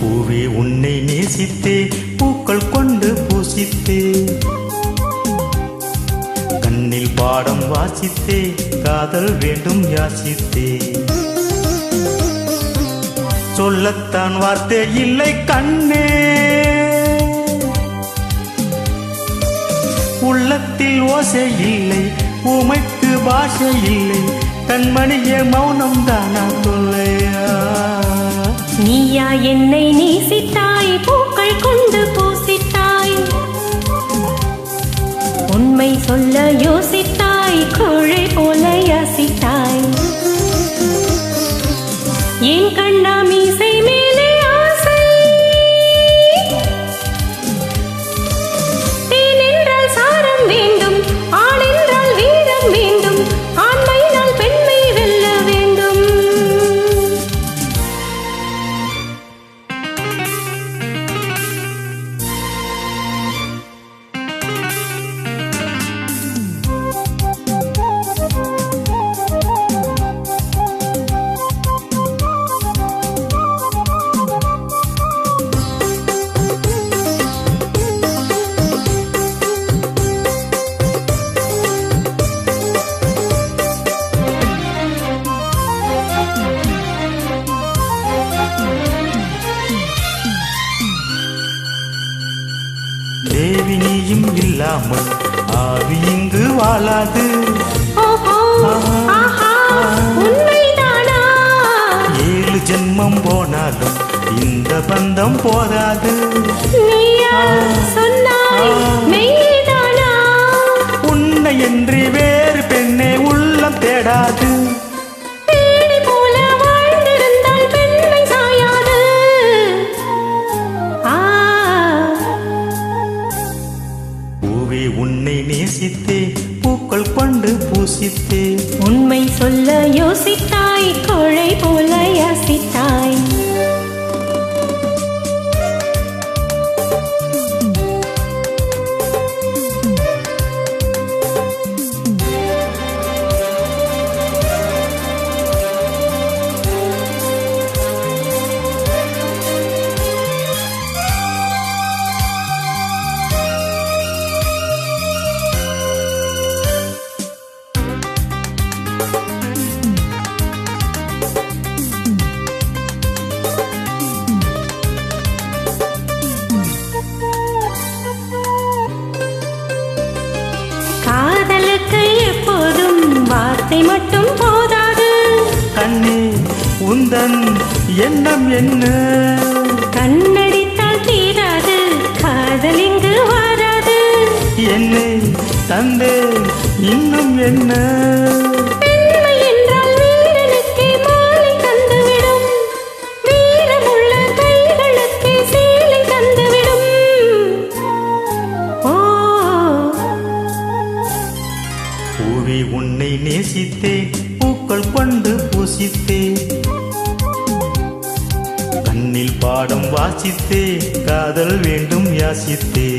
பூவே உன்னை நேசித்தே பூக்கள் கொண்டு பூசித்தே. கண்ணில் பாடம் வாசித்தே காதல் வேண்டும் யாசித்தே. சொல்லத்தான் வார்த்தை இல்லை கண்ணே. உள்ளத்தில் ஓசை இல்லை உமைக்கு பாஷை இல்லை கண்மணிய மௌனம் தானா சொல் ஐயா என்னை நேசித்தாய் நீயும் இல்லாமல் ஆவி இங்கு வாழாது. ஏழு ஜென்மம் போனாலும் இந்த பந்தம் போதாது. உன்னை என்று வேறு பெண்ணே உள்ளம் தேடாது. மட்டும் போதாது. கண்ணே உந்தன் எண்ணம் என்ன? கண்ணடித்தால் தீராது காதல் இங்கு வராது. என்னை தந்தே இன்னும் என்ன? கண்ணில் காதல் வேண்டும் யாசித்தே.